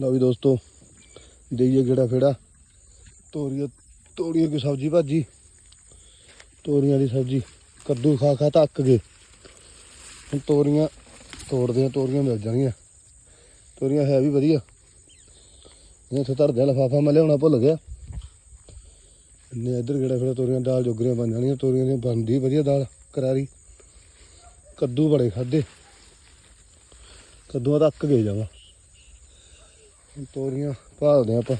ਲਓ ਵੀ ਦੋਸਤੋ, ਦੇਈਏ ਗੇੜਾ ਫੇੜਾ। ਤੋਰੀਆਂ ਤੋਰੀਆਂ ਦੀ ਸਬਜ਼ੀ ਭਾਜੀ? ਤੋਰੀਆਂ ਦੀ ਸਬਜ਼ੀ। ਕੱਦੂ ਖਾ ਖਾ ਤਾਂ ਅੱਕ ਗਏ। ਹੁਣ ਤੋਰੀਆਂ ਤੋੜਦੇ ਆ ਤੋਰੀਆਂ ਮਿਲ ਜਾਣਗੀਆਂ। ਤੋਰੀਆਂ ਹੈ ਵੀ ਵਧੀਆ। ਇਹ ਇੱਥੇ ਧਰਦਿਆਂ ਲਫਾਫਾ ਮੈਂ ਲਿਆਉਣਾ ਭੁੱਲ ਗਿਆ। ਇੰਨੇ ਇੱਧਰ ਗੇੜਾ ਫੇੜਾ ਤੋਰੀਆਂ, ਦਾਲ ਜੋਗਰੀਆਂ ਬਣ ਜਾਣੀਆਂ ਤੋਰੀਆਂ ਦੀ ਬਣਦੀ ਵਧੀਆ ਦਾਲ, ਕਰਾਰੀ। ਕੱਦੂ ਬੜੇ ਖਾਦੇ ਕੱਦੂਆਂ ਤਾਂ ਅੱਕ ਗਏ ਜਾਵਾ। ਤੋਰੀਆਂ ਭਾਲਦੇ ਆਪਾਂ।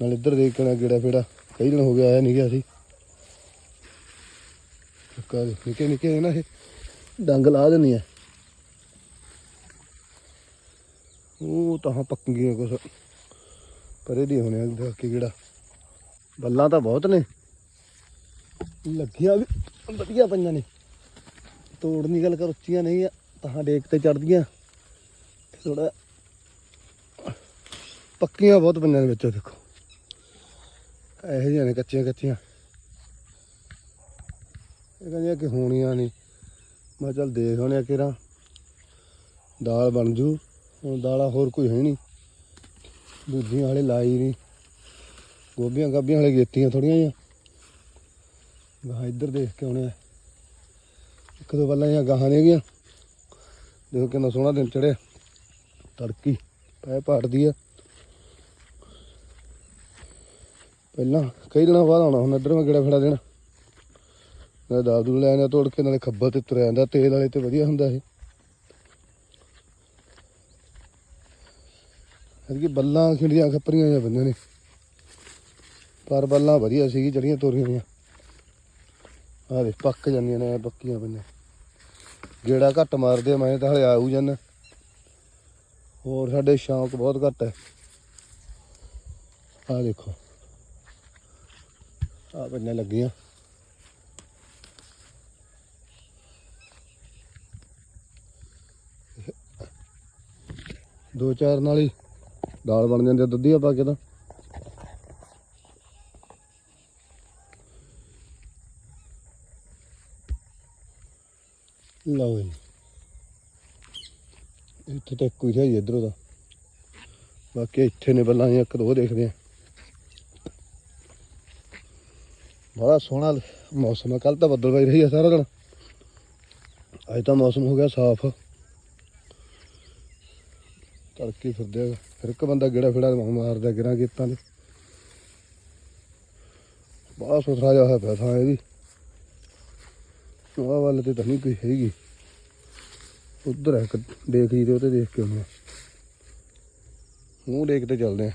ਨਾਲ ਇੱਧਰ ਦੇਖ ਕੇ ਫੇੜਾ। ਕਈ ਦਿਨ ਹੋ ਗਿਆ ਆਇਆ ਨਹੀਂ ਗਿਆ ਸੀ। ਕਾ ਨਿੱਕੇ ਨਿੱਕੇ ਨਾ ਇਹ। ਡੰਗ ਲਾ ਦਿੰਦੀ ਆ। ਉਹ ਤਾਂ ਪੱਕ ਗਈਆਂ ਕੁਛ। ਪਰੇ ਦੀ ਹੋਣੇ ਦੇਖ ਕੇ ਗੇੜਾ। ਬੱਲਾਂ ਤਾਂ ਬਹੁਤ ਨੇ। ਲੱਗੀਆਂ ਵੀ ਵਧੀਆ ਪਈਆਂ ਨੇ। ਤੋੜਨੀ ਗੱਲ ਕਰ ਉੱਚੀਆਂ ਨਹੀਂ ਆ, ਤਾਂ ਡੇਕ ਤੇ ਚੜਦੀਆਂ ਥੋੜਾ ਪੱਕੀਆਂ ਬਹੁਤ ਬੰਦਿਆਂ ਦੇ ਵਿੱਚੋਂ ਦੇਖੋ। ਇਹੋ ਜਿਹੀਆਂ ਨੇ ਕੱਚੀਆਂ ਕੱਚੀਆਂ। ਇਹ ਕਹਿੰਦੀਆਂ ਕਿ ਹੋਣੀਆਂ ਨਹੀਂ ਮੈਂ ਕਿਹਾ ਚੱਲ ਦੇਖ ਹੋਣਿਆ ਕਿਰਾ ਦਾਲ ਬਣ ਜੂ। ਹੁਣ ਦਾਲਾਂ ਹੋਰ ਕੋਈ ਹੈ ਨਹੀਂ ਦੂਜੀਆਂ ਵਾਲੇ ਲਾਈ ਨਹੀਂ ਗੋਭੀਆਂ ਗਾਭੀਆਂ ਵਾਲੇ ਗੇਤੀਆਂ ਥੋੜੀਆਂ ਜਿਹੀਆਂ। ਗਾਹ ਇੱਧਰ ਦੇਖ ਕੇ ਆਉਣੇ ਆ ਇੱਕ ਦੋ ਬੱਲਾਂ ਜਾਂ ਗਾਹਾਂ ਨੇ ਗੀਆਂ। ਦੇਖੋ ਕਿੰਨਾ ਸੋਹਣਾ ਦਿਨ ਚੜਿਆ ਤੜਕੀ, ਪੈ ਪਾੜਦੀ ਆ। ਪਹਿਲਾਂ ਕਈ ਦਿਨਾਂ ਬਾਅਦ ਆਉਣਾ ਹੁਣ ਇੱਧਰ ਮੈਂ ਗੇੜਾ ਫੜਾ ਦੇਣਾ। ਨਾਲੇ ਦਾਲ ਲੈ ਆਉਂਦਾ ਤੋੜ ਕੇ ਨਾਲੇ ਖੱਬਲ ਤੇ ਤੁਰਿਆ ਜਾਂਦਾ ਤੇਲ ਵਾਲੇ ਤੇ ਵਧੀਆ ਹੁੰਦਾ ਇਹ। ਕਿ ਬੱਲਾਂ ਖਿੰਡੀਆਂ ਖੱਪਰੀਆਂ ਜਾਂ ਬੰਦੇ ਨੇ। ਪਰ ਬੱਲਾਂ ਵਧੀਆ ਸੀ ਜਿਹੜੀਆਂ ਤੋਰੀਆਂ ਦੀਆਂ ਆਹ ਦੇ ਪੱਕ ਜਾਂਦੀਆਂ ਨੇ ਪੱਕੀਆਂ ਬੰਨੇ ਗੇੜਾ ਘੱਟ ਮਾਰਦੇ ਆ, ਮੈਂ ਤਾਂ ਹਲੇ ਆਉ ਜਾਂਦਾ। ਹੋਰ ਸਾਡੇ ਸ਼ੌਂਕ ਬਹੁਤ ਘੱਟ ਹੈ ਆ ਦੇਖੋ। ਆ ਬੰਨੇ ਲੱਗੀਆਂ। ਦੋ ਚਾਰ ਨਾਲ ਹੀ ਦਾਲ ਬਣ ਜਾਂਦੀ ਆ ਦੁੱਧੀਆ ਪਾ ਕੇ ਤਾਂ। ਲਓ ਜੀ। ਇੱਥੇ ਤਾਂ ਕੋਈ ਹੈ ਇਧਰੋਂ ਦਾ ਬਾਕੀ ਇੱਥੇ ਨੇ ਬੱਲਾਂ ਇੱਕ ਦੋ ਦੇਖਦੇ ਆ। ਬੜਾ ਸੋਹਣਾ ਮੌਸਮ ਹੈ ਕੱਲ ਤਾਂ ਬੱਦਲ ਵਈ ਰਹੀ ਹੈ ਸਾਰਾ ਦਿਨ। ਅੱਜ ਤਾਂ ਮੌਸਮ ਹੋ ਗਿਆ ਸਾਫ਼। ਤੜਕੇ ਫਿਰਦੇ ਫਿਰ ਇੱਕ ਬੰਦਾ ਗੇੜਾ ਫੇੜਾ ਮਾਰਦਾ ਗਿਰਾਂ ਗੇਤਾਂ ਦੇ ਬੜਾ ਸੁਥਰਾ ਜਿਹਾ ਹੋਇਆ ਪਿਆ ਥਾਂ ਇਹ ਵੀ ਆਹ ਵੱਲ ਤੇ ਤਾਂ ਨਹੀਂ ਕੋਈ ਹੈਗੀ। ਉਧਰ ਹੈ ਇੱਕ, ਦੇਖ ਜੀ ਤੇ ਉਹ ਦੇਖ ਕੇ ਆਉਣਾ। ਮੂੰਹ ਦੇਖ ਤੇ ਚੱਲਦੇ ਆ।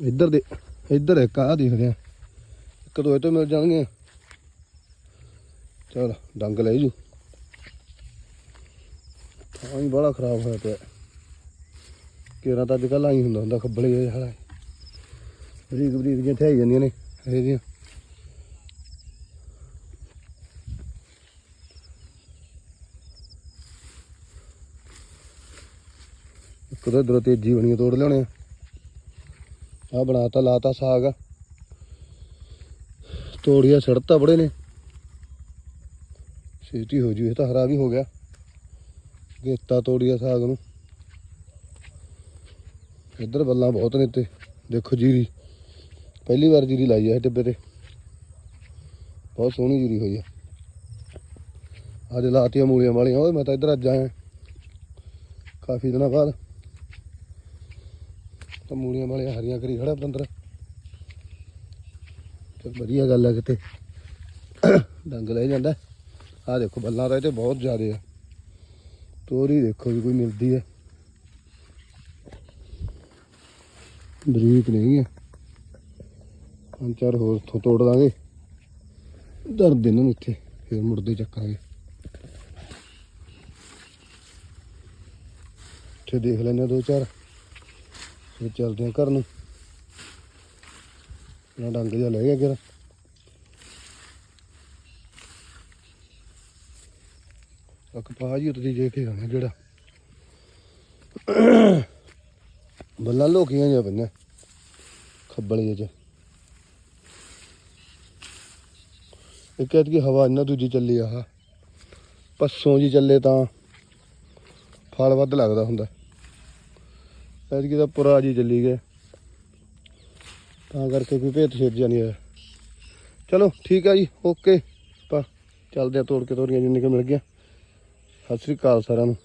ਇੱਧਰ ਦੇ ਇੱਧਰ ਇੱਕ ਆ ਦੇਖਦੇ ਆ ਇੱਕ, ਦੋ ਇਹ ਤੋਂ ਮਿਲ ਜਾਣਗੇ ਚਲ, ਡੰਗ ਲੈ ਜੂ। ਹਾਂ ਹੀ ਬੜਾ ਖਰਾਬ ਹੋਇਆ ਪਿਆ। ਕੇਰਾ ਤਾਂ ਅੱਜ ਕੱਲ੍ਹ ਆਈ ਹੁੰਦਾ ਹੁੰਦਾ, ਖੱਬਲੇ ਜਿਹੇ ਹਾਲਾ। ਬਰੀਕ ਬਰੀਕ ਜਿਹੀਆਂ ਥਾਈ ਜਾਂਦੀਆਂ ਨੇ ਇਹਦੀਆਂ ਇੱਕ ਤਾਂ ਇਧਰੋਂ ਤੇਜੀ ਬਣੀ ਤੋੜ ਲਿਆਉਣੇ ਆ। ਆਹ ਬਣਾਤਾ, ਲਾਤਾ ਸਾਗ। ਤੋੜੀਆ ਸੜਤਾ ਬੜੇ ਨੇ। ਛੇਤੀ ਹੋ ਜੂ, ਇਹ ਤਾਂ ਹਰਾ ਵੀ ਹੋ ਗਿਆ। ਗੇਤਾ ਤੋੜੀਆ ਸਾਗ ਨੂੰ। ਇੱਧਰ ਬੱਲਾਂ ਬਹੁਤ ਨੇ ਤੇ ਦੇਖੋ ਜੀਰੀ। ਪਹਿਲੀ ਵਾਰ ਜੀਰੀ ਲਾਈ ਆ ਇਹ ਟਿੱਬੇ ਤੇ। ਬਹੁਤ ਸੋਹਣੀ ਜੀਰੀ ਹੋਈ ਆ। ਅੱਜ ਲਾਤੀਆਂ ਮੂਲੀਆਂ ਵਾਲੀਆਂ। ਓਏ, ਮੈਂ ਤਾਂ ਇੱਧਰ ਅੱਜ ਆਇਆ। ਕਾਫੀ ਦਿਨਾਂ ਬਾਅਦ। ਤਾਂ ਮੂਲੀਆਂ ਵਾਲੀਆਂ ਹਰੀਆਂ ਕਰੀ ਖੜਾ ਬੰਦਰ ਤੇ ਵਧੀਆ ਗੱਲ ਆ ਕਿਤੇ। ਡੰਗ ਲੈ ਜਾਂਦਾ। ਆ ਦੇਖੋ, ਬੱਲਾਂ ਤਾਂ ਇਹ ਤੇ ਬਹੁਤ ਜ਼ਿਆਦੇ ਆ। ਤੋਰੀ ਦੇਖੋ ਵੀ ਕੋਈ ਮਿਲਦੀ ਹੈ ਬਰੀਕ ਨਹੀਂ ਹੈ ਪੰਜ ਚਾਰ ਹੋਰ ਇੱਥੋਂ ਤੋੜ ਦਾਂਗੇ। ਦਰਦ ਇਹਨਾਂ ਨੂੰ ਇੱਥੇ। ਫਿਰ ਮੁੜਦੇ ਚੱਕਾਂਗੇ। ਇੱਥੇ ਦੇਖ ਲੈਂਦੇ ਦੋ ਚਾਰ। ਫਿਰ ਚੱਲਦੇ ਆ ਘਰ ਨੂੰ। ਨਾ ਡੰਗ ਜਿਹਾ ਲੈ ਗਿਆ ਕਿਰਾ ਇੱਕ ਪਾਜੀ ਉੱਤੇ ਜੇ ਕੇ ਆਣਾ ਜਿਹੜਾ। ਬੱਲਾ ਲੋਕੀਆਂ ਜਾਂ ਬੰਨੇ ਖੱਬਲੇ ਚ। ਇੱਕ ਐਤਕੀ ਹਵਾ ਇਹਨਾਂ ਦੂਜੀ ਚੱਲੀ ਆਹ। ਪੱਸੋਂ ਜੀ ਚੱਲੇ ਤਾਂ ਫਲ ਵੱਧ ਲੱਗਦਾ ਹੁੰਦਾ। ਐਤਕੀ ਤਾਂ ਪੁਰਾ ਜੀ ਚੱਲੀ ਗਏ। ਤਾਂ ਕਰਕੇ ਕੋਈ ਭੇਤ ਛੇਜਿਆ ਨਹੀਂ ਆਇਆ। ਚਲੋ, ਠੀਕ ਆ ਜੀ, ਓਕੇ। ਆਪਾਂ ਚੱਲਦੇ ਆ ਤੋੜ ਕੇ ਤੋੜੀਆਂ ਜਿੰਨੇ ਕੁ ਮਿਲ ਗਿਆ ਸਤਿ ਸ੍ਰੀ ਅਕਾਲ ਸਾਰਿਆਂ ਨੂੰ।